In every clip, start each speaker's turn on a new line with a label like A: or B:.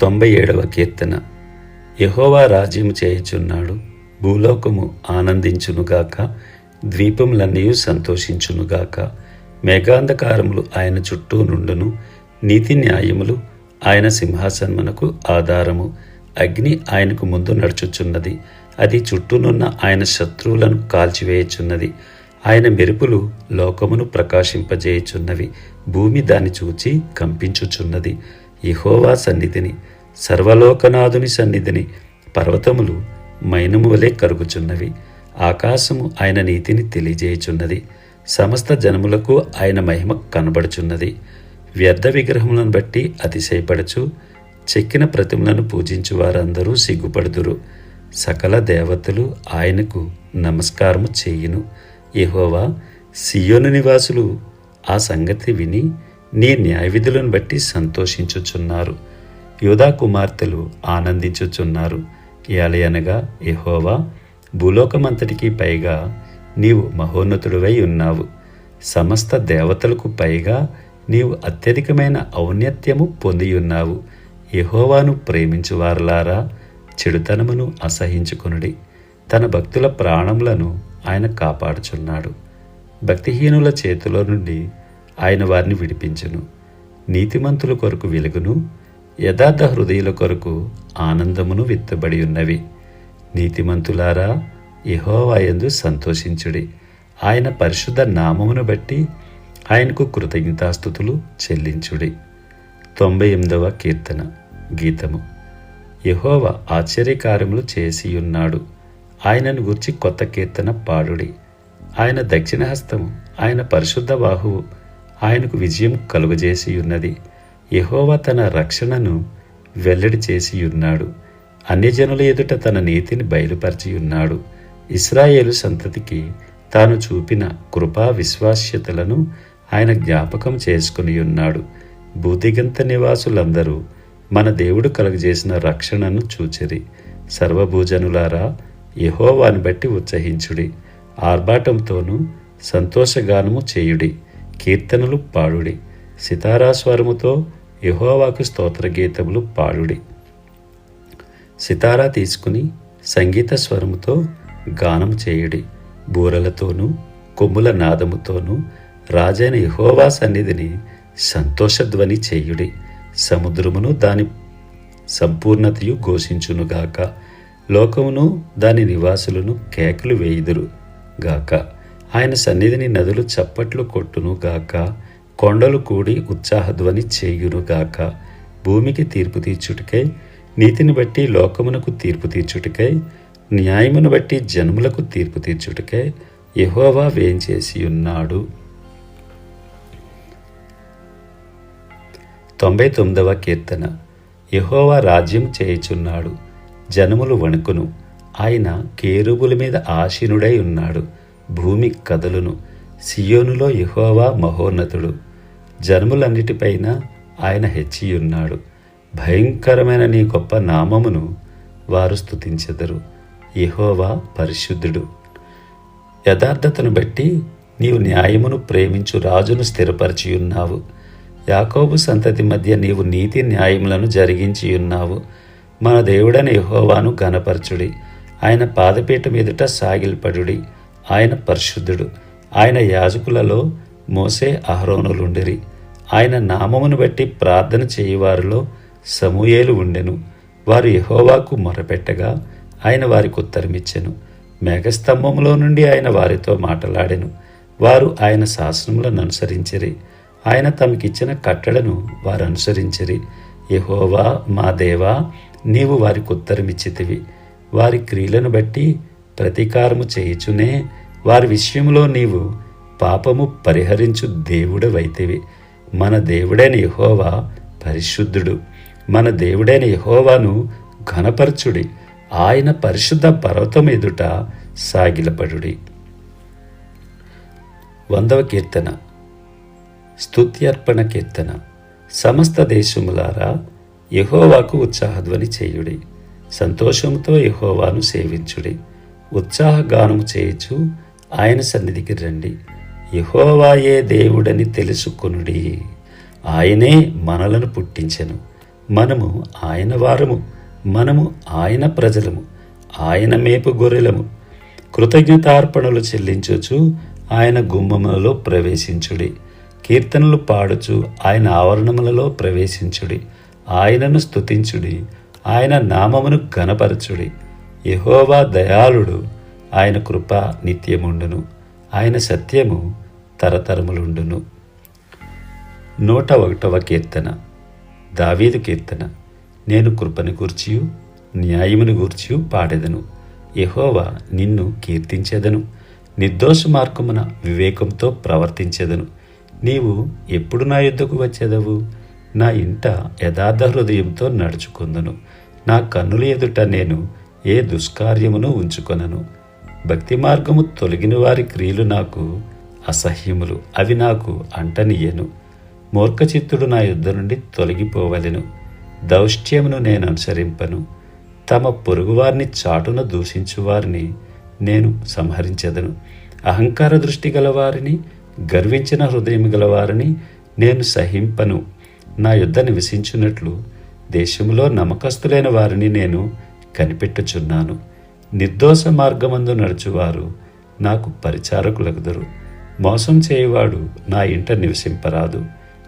A: తొంభై ఏడవ కీర్తన. యహోవా రాజ్యము చేయుచున్నాడు భూలోకము ఆనందించునుగాక ద్వీపములన్నీ సంతోషించునుగాక మేఘాంధకారములు ఆయన చుట్టూ నుండును నీతి న్యాయములు ఆయన సింహాసనమునకు ఆధారము. అగ్ని ఆయనకు ముందు నడుచుచున్నది అది చుట్టూనున్న ఆయన శత్రువులను కాల్చివేయుచున్నది. ఆయన మెరుపులు లోకమును ప్రకాశింపజేయుచున్నవి భూమి దాన్ని చూచి కంపించుచున్నది. ఇహోవా సన్నిధిని సర్వలోకనాథుని సన్నిధిని పర్వతములు మైనము వలె కరుగుచున్నవి. ఆకాశము ఆయన నీతిని తెలియజేయుచున్నది. సమస్త జనములకు ఆయన మహిమ కనబడుచున్నది. వ్యర్థ విగ్రహములను బట్టి అతిశయపడచు. చెక్కిన ప్రతిమలను పూజించు వారందరూ సిగ్గుపడుదురు. సకల దేవతలు ఆయనకు నమస్కారము చేయును. యహోవా సియోను నివాసులు ఆ సంగతి విని నీ న్యాయవిధులను బట్టి సంతోషించుచున్నారు. యోధా కుమార్తెలు ఆనందించుచున్నారు. ఏలయనగా ఎహోవా భూలోకమంతటికి పైగా నీవు మహోన్నతుడివై ఉన్నావు. సమస్త దేవతలకు పైగా నీవు అత్యధికమైన ఔన్నత్యము పొందియున్నావు యెహోవాను ప్రేమించువారలారా చెడుతనమును అసహించుకొనుడి. తన భక్తుల ప్రాణములను ఆయన కాపాడుచున్నాడు. భక్తిహీనుల చేతిలో నుండి ఆయన వారిని విడిపించును. నీతిమంతుల కొరకు వెలుగును యథార్థ హృదయుల కొరకు ఆనందమును విత్తబడి ఉన్నవి. నీతిమంతులారా యెహోవాయందు సంతోషించుడి. ఆయన పరిశుద్ధ నామమును బట్టి ఆయనకు కృతజ్ఞతాస్థుతులు చెల్లించుడి. తొంభై ఎనిమిదవ కీర్తన గీతము. యహోవ ఆశ్చర్యకార్యములు చేసి ఉన్నాడు ఆయనను గురించి కొత్త కీర్తన పాడుడి. ఆయన దక్షిణహస్తము ఆయన పరిశుద్ధ బాహువు ఆయనకు విజయం కలుగజేసి ఉన్నది యహోవా తన రక్షణను వెల్లడి చేసి ఉన్నాడు అన్యజనుల ఎదుట తన నీతిని బయలుపరిచి ఉన్నాడు ఇస్రాయేలు సంతతికి తాను చూపిన కృపా విశ్వాస్యతలను ఆయన జ్ఞాపకం చేసుకుని ఉన్నాడు భూదిగంత నివాసులందరూ మన దేవుడు కలుగజేసిన రక్షణను చూచిరి. సర్వభూజనులారా యెహోవాని బట్టి ఉత్సహించుడి. ఆర్భాటంతోనూ సంతోషగానము చేయుడి. కీర్తనలు పాడుడి. సితారాస్వరముతో యహోవాకు స్తోత్ర గీతములు పాడుడి. సితారా తీసుకుని సంగీత స్వరముతో గానం చేయుడి. బూరలతోనూ కొమ్ముల నాదముతోనూ రాజైన యహోవా సన్నిధిని సంతోషధ్వని చేయుడి. సముద్రమును దాని సంపూర్ణతయు ఘోషించునుగాక లోకమును దాని నివాసులను కేకలు వేయుదురు గాక. ఆయన సన్నిధిని నదులు చప్పట్లు కొట్టును గాక కొండలు కూడి ఉత్సాహధ్వని చేయును గాక. భూమికి తీర్పు తీర్చుటకై నీతిని బట్టి లోకమునకు తీర్పు తీర్చుటకై న్యాయమును బట్టి జన్ములకు తీర్పు తీర్చుటకై యెహోవా వేంచేసి ఉన్నాడు తొంభై తొమ్మిదవ కీర్తన. యహోవా రాజ్యం చేయుచున్నాడు జనములు వణుకును. ఆయన కేరుబుల మీద ఆశీనుడై ఉన్నాడు. భూమి కదలును. సియోనులో యహోవా మహోన్నతుడు. జన్ములన్నిటిపైన ఆయన హెచ్చియున్నాడు. భయంకరమైన నీ గొప్ప నామమును వారు స్తుతించెదరు. యహోవా పరిశుద్ధుడు. యథార్థతను బట్టి నీవు న్యాయమును ప్రేమించు రాజును స్థిరపరిచి ఉన్నావు యాకోబు సంతతి మధ్య నీవు నీతి న్యాయములను జరిగించి ఉన్నావు మన దేవుడని యహోవాను ఘనపరచుడి. ఆయన పాదపీఠ మీదుట సాగిల్పడుడి. ఆయన పరిశుద్ధుడు. ఆయన యాజకులలో మోసే అహరోనులుండిరి. ఆయన నామమును బట్టి ప్రార్థన చేయువారిలో సమూయేలు ఉండెను. వారు యహోవాకు మొరపెట్టగా ఆయన వారికి ఉత్తరమిచ్చెను. మేఘస్తంభములో నుండి ఆయన వారితో మాటలాడెను. వారు ఆయన శాసనములను అనుసరించిరి. ఆయన తమకిచ్చిన కట్టడను వారు అనుసరించిరి యహోవా మా దేవా నీవు వారికి ఉత్తరమిచ్చితివి. వారి క్రియలను బట్టి ప్రతీకారము చేయుచునే వారి విషయంలో నీవు పాపము పరిహరించు దేవుడవైతివి. మన దేవుడైన యహోవా పరిశుద్ధుడు. మన దేవుడైన యహోవాను ఘనపరచుడి. ఆయన పరిశుద్ధ పర్వతం ఎదుట సాగిలపడుడి. వందవ కీర్తన. స్తుత్యర్పణ కీర్తన. సమస్త దేశములారా యహోవాకు ఉత్సాహధ్వని చేయుడి. సంతోషంతో యహోవాను సేవించుడి. ఉత్సాహగానము చేయుచు ఆయన సన్నిధికి రండి. యహోవాయే దేవుడని తెలుసుకొనుడి. ఆయనే మనలను పుట్టించెను. మనము ఆయన వారము. మనము ఆయన ప్రజలము. ఆయన మేపు గొర్రెలము. కృతజ్ఞతార్పణలు చెల్లించుచు ఆయన గుమ్మములలో ప్రవేశించుడి. కీర్తనలు పాడుచు ఆయన ఆవరణములలో ప్రవేశించుడి. ఆయనను స్తుతించుడి. ఆయన నామమును గణపరచుడి యహోవా దయాళుడు. ఆయన కృప నిత్యముండును. ఆయన సత్యము తరతరములుండును. నూట ఒకటవ కీర్తన. దావీదు కీర్తన. నేను కృపను గూర్చియు న్యాయమును గూర్చియు పాడెదను. యహోవా నిన్ను కీర్తించెదను. నిర్దోష మార్గమున వివేకంతో ప్రవర్తించెదను. నీవు ఎప్పుడు నా యుద్ధకు వచ్చేదవు? నా ఇంట యథార్థ హృదయంతో నడుచుకుందును. నా కన్నుల ఎదుట నేను ఏ దుష్కార్యమును ఉంచుకొనను? భక్తి మార్గము తొలగిన వారి క్రియలు నాకు అసహ్యములు అవి నాకు అంటనియ్యను. మూర్ఖచిత్తుడు నా యుద్ధ నుండి తొలగిపోవలెను. దౌష్ట్యమును నేను అనుసరింపను తమ పొరుగువారిని చాటున దూషించు వారిని నేను సంహరించదను. అహంకార దృష్టి గలవారిని గర్వించిన హృదయం గలవారిని నేను సహింపను. నా యుద్ధ నివసించినట్లు దేశంలో నమ్మకస్తులైన వారిని నేను కనిపెట్టుచున్నాను. నిర్దోష మార్గమందు నడుచువారు నాకు పరిచారకులగుదరు. మోసం చేయువాడు నా ఇంట నివసింపరాదు.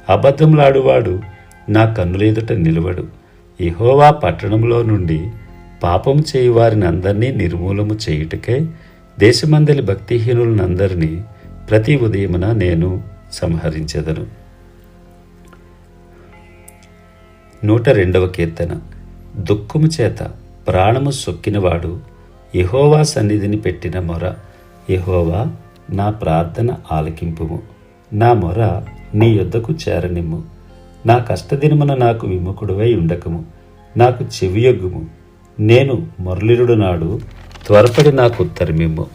A: అబద్ధములాడువాడు నా కన్నులేదుట నిలువడు నిలవడు. ఇహోవా పట్టణంలో నుండి పాపం చేయు వారిని అందరినీ నిర్మూలము చేయుటకై దేశమందలి భక్తిహీనులనందరినీ ప్రతి ఉదయమున నేను సంహరించెదను. నూట రెండవ కీర్తన. దుఃఖము చేత ప్రాణము సొక్కినవాడు యహోవా సన్నిధిని పెట్టిన మొర యహోవా నా ప్రార్థన ఆలకింపుము. నా మొర నీ యొద్దకు చేరనిమ్ము. నా కష్టదినమున నాకు విముఖుడువై ఉండకము. నాకు చెవియొగ్గుము నేను మురళిరుడు నాడు త్వరపడి నాకు ఉత్తరమిమ్ము.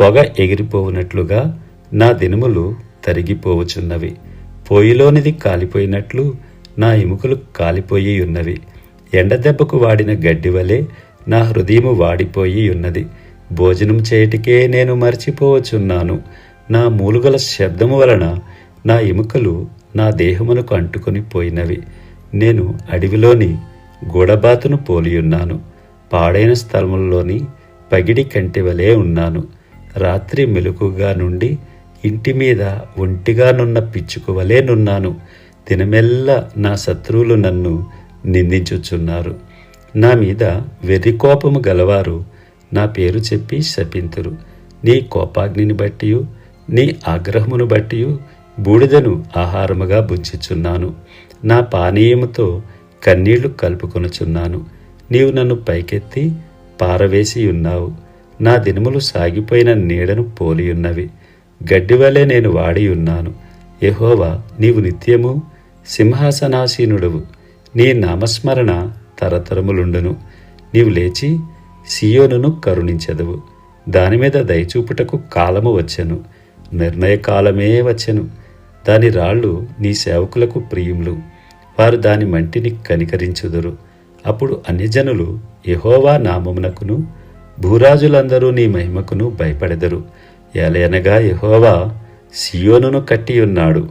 A: పొగ ఎగిరిపోవునట్లుగా నా దినములు తరిగిపోవచున్నవి పొయ్యిలోనిది కాలిపోయినట్లు నా ఎముకలు కాలిపోయి ఉన్నవి ఎండదెబ్బకు వాడిన గడ్డి వలె నా హృదయము వాడిపోయి ఉన్నది. భోజనం చేయటికే నేను మర్చిపోవచ్చున్నాను. నా మూలుగల శబ్దము వలన నా ఎముకలు నా దేహమునకు అంటుకొని పోయినవి. నేను అడవిలోని గూడబాతును పోలియున్నాను. పాడైన స్థలముల్లోని పగిడి కంటి వలె ఉన్నాను. రాత్రి మెలుకుగా నుండి ఇంటి మీద ఒంటిగానున్న పిచ్చుకు వలె నున్నాను. దినమెల్లా నా శత్రువులు నన్ను నిందించుచున్నారు. నా మీద వెర్రి కోపము గలవారు నా పేరు చెప్పి శపింతురు. నీ కోపాగ్నిని బట్టి నీ ఆగ్రహమును బట్టి బూడిదను ఆహారముగా బుంచుచున్నాను నా పానీయముతో కన్నీళ్ళు కలుపుకొనుచున్నాను. నీవు నన్ను పైకెత్తి పారవేసి ఉన్నావు నా దినములు సాగిపోయిన నీడను పోలియున్నవి. గడ్డివలే నేను వాడి ఉన్నాను యెహోవా నీవు నిత్యము సింహాసనాసీనుడవు. నీ నామస్మరణ తరతరములుండును. నీవు లేచి సియోనును కరుణించెదవు. దాని మీద దయచూపుటకు కాలము వచ్చెను. నిర్ణయ కాలమే వచ్చెను. దాని రాళ్ళు నీ సేవకులకు ప్రియుములు వారు దాని మంటిని కనికరించుదురు. అప్పుడు అన్యజనులు యహోవా నామమునకును భూరాజులందరూ నీ మహిమకును భయపడెదరు. ఎలయనగా యహోవా సియోనును కట్టి ఉన్నాడు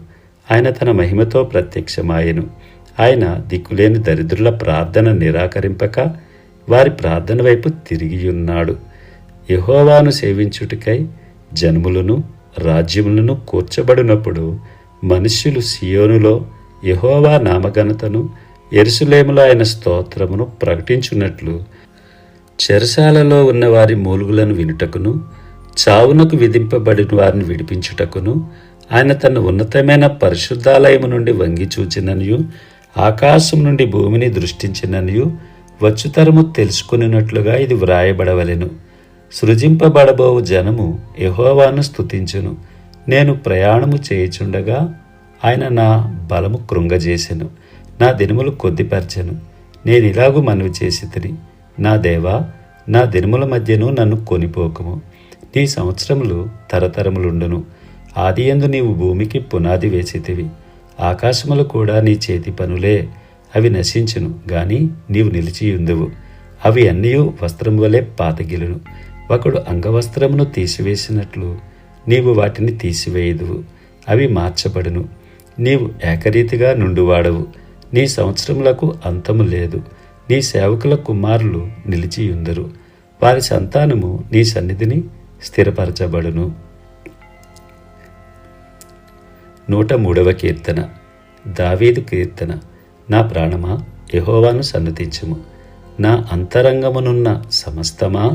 A: ఆయన తన మహిమతో ప్రత్యక్షమాయెను. ఆయన దిక్కులేని దరిద్రుల ప్రార్థన నిరాకరింపక వారి ప్రార్థన వైపు తిరిగియున్నాడు. యహోవాను సేవించుటకై జన్ములను రాజ్యములను కూర్చబడినప్పుడు మనుష్యులు సియోనులో యహోవా నామఘనతను ఎరుసలేములో ఆయన స్తోత్రమును ప్రకటించున్నట్లు చెరసాలలో ఉన్న వారి మూలుగులను వినుటకును చావునకు విధింపబడిన వారిని విడిపించుటకును ఆయన తన ఉన్నతమైన పరిశుద్ధాలయము నుండి వంగి చూచిననియు ఆకాశం నుండి భూమిని దృష్టించిననియు వచ్చుతరము తెలుసుకునినట్లుగా ఇది వ్రాయబడవలెను. సృజింపబడబోవు జనము యహోవాను స్తుతించును. నేను ప్రయాణము చేయుచుండగా ఆయన నా బలము కృంగజేసెను. నా దినములు కొద్దిపరచెను. నేను ఇలాగు మనవి చేసి తిని నా దేవా నా దినముల మధ్యను నన్ను కొనిపోకము. నీ సంవత్సరములు తరతరములుండును. ఆది ఎందు నీవు భూమికి పునాది వేసితివి. ఆకాశములు కూడా నీ చేతి పనులే. అవి నశించును గాని నీవు నిలిచియుందువు అవి అన్నీ వస్త్రం వలె పాతగిలును. ఒకడు అంగవస్త్రమును తీసివేసినట్లు నీవు వాటిని తీసివేయదువు. అవి మార్చబడును. నీవు ఏకరీతిగా నుండివాడవు. నీ సంవత్సరములకు అంతము లేదు. నీ సేవకుల కుమారులు నిలిచియుందరు వారి సంతానము నీ సన్నిధిని స్థిరపరచబడును. నూట మూడవ కీర్తన. దావీదు కీర్తన. నా ప్రాణమా? యహోవాను సన్నతించుము. నా అంతరంగమునున్న సమస్తమా?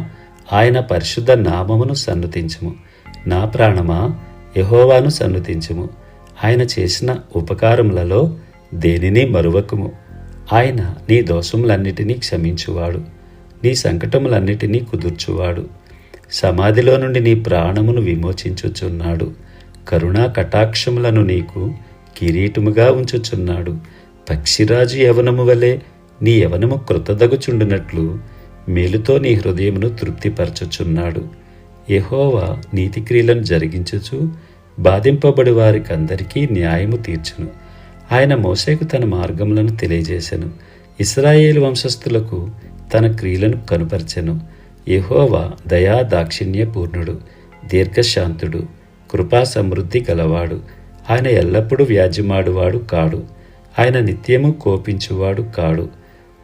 A: ఆయన పరిశుద్ధ నామమును సన్నతించుము. నా ప్రాణమా? యహోవాను సన్నతించుము. ఆయన చేసిన ఉపకారములలో దేనిని మరువకుము? ఆయన నీ దోషములన్నిటినీ క్షమించువాడు. నీ సంకటములన్నిటినీ కుదుర్చువాడు. సమాధిలో నుండి నీ ప్రాణమును విమోచించుచున్నాడు. కరుణా కటాక్షములను నీకు కిరీటముగా ఉంచుచున్నాడు. పక్షిరాజు యవనము వలె నీ యవనము కృతదగుచుండునట్లు మేలుతో నీ హృదయమును తృప్తిపరచుచున్నాడు. యహోవా నీతిక్రియలను జరిగించుచు బాధింపబడి వారికందరికీ న్యాయము తీర్చును. ఆయన మోసేకు తన మార్గములను తెలియజేశను ఇస్రాయేల్ వంశస్థులకు తన క్రియలను కనుపరచెను. యహోవా దయా దాక్షిణ్యపూర్ణుడు దీర్ఘశాంతుడు. కృపా సమృద్ధి గలవాడు ఆయన ఎల్లప్పుడూ వ్యాజ్యమాడువాడు కాడు. ఆయన నిత్యము కోపించువాడు కాడు.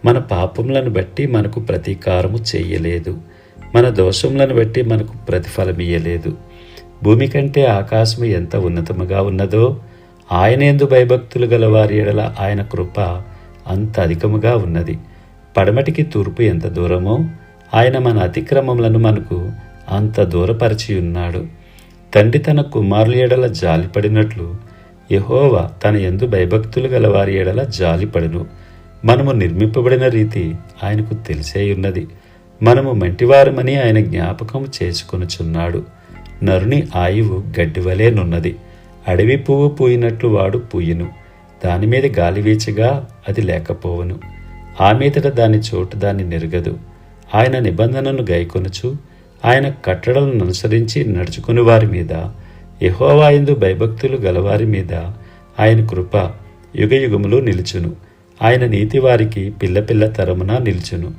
A: మన పాపములను బట్టి మనకు ప్రతీకారము చెయ్యలేదు మన దోషములను బట్టి మనకు ప్రతిఫలమియ్యలేదు భూమి కంటే ఆకాశము ఎంత ఉన్నతముగా ఉన్నదో ఆయన ఎందు భయభక్తులు గల వారి ఎడల ఆయన కృప అంత అధికముగా ఉన్నది. పడమటికి తూర్పు ఎంత దూరమో ఆయన మన అతిక్రమములను మనకు అంత దూరపరిచి ఉన్నాడు తండ్రి తన కుమారుల ఎడల జాలిపడినట్లు యెహోవా తన ఎందు భయభక్తులు గల వారి ఎడల జాలిపడును. మనము నిర్మింపబడిన రీతి ఆయనకు తెలిసే ఉన్నది మనము మంటివారమని ఆయన జ్ఞాపకం చేసుకొనుచున్నాడు. నరుని ఆయువు గడ్డివలేనున్నది అడవి పువ్వు పూయినట్లు వాడు పూయను. దాని మీద గాలి వీచగా అది లేకపోవను. ఆ మీదట దాని చోటు దాన్ని నెరగదు. ఆయన నిబంధనను గైకొనుచు ఆయన కట్టడలను అనుసరించి నడుచుకుని వారి మీద యహోవాయందు భయభక్తులు గలవారి మీద ఆయన కృప యుగయుగములు నిలుచును. ఆయన నీతి వారికి పిల్ల పిల్ల తరమున నిలుచును.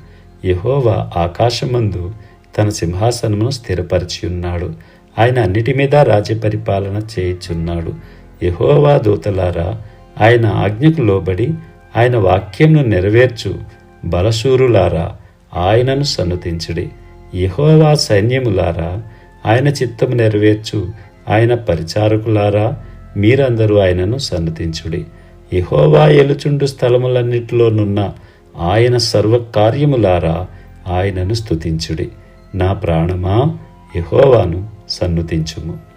A: యహోవా ఆకాశమందు తన సింహాసనమును స్థిరపరిచి ఉన్నాడు ఆయన అన్నిటి మీద రాజ్య పరిపాలన చేయుచున్నాడు. యహోవా దూతలారా ఆయన ఆజ్ఞకు లోబడి ఆయన వాక్యంను నెరవేర్చు బలశూరులారా ఆయనను సన్నతించుడి. యహోవా సైన్యములారా ఆయన చిత్తము నెరవేర్చు ఆయన పరిచారకులారా మీరందరూ ఆయనను సన్నతించుడి. యహోవా ఎలుచుండు స్థలములన్నిటిలోనున్న ఆయన సర్వకార్యములారా ఆయనను స్తుతించుడి. నా ప్రాణమా యహోవాను సన్నుతించుము.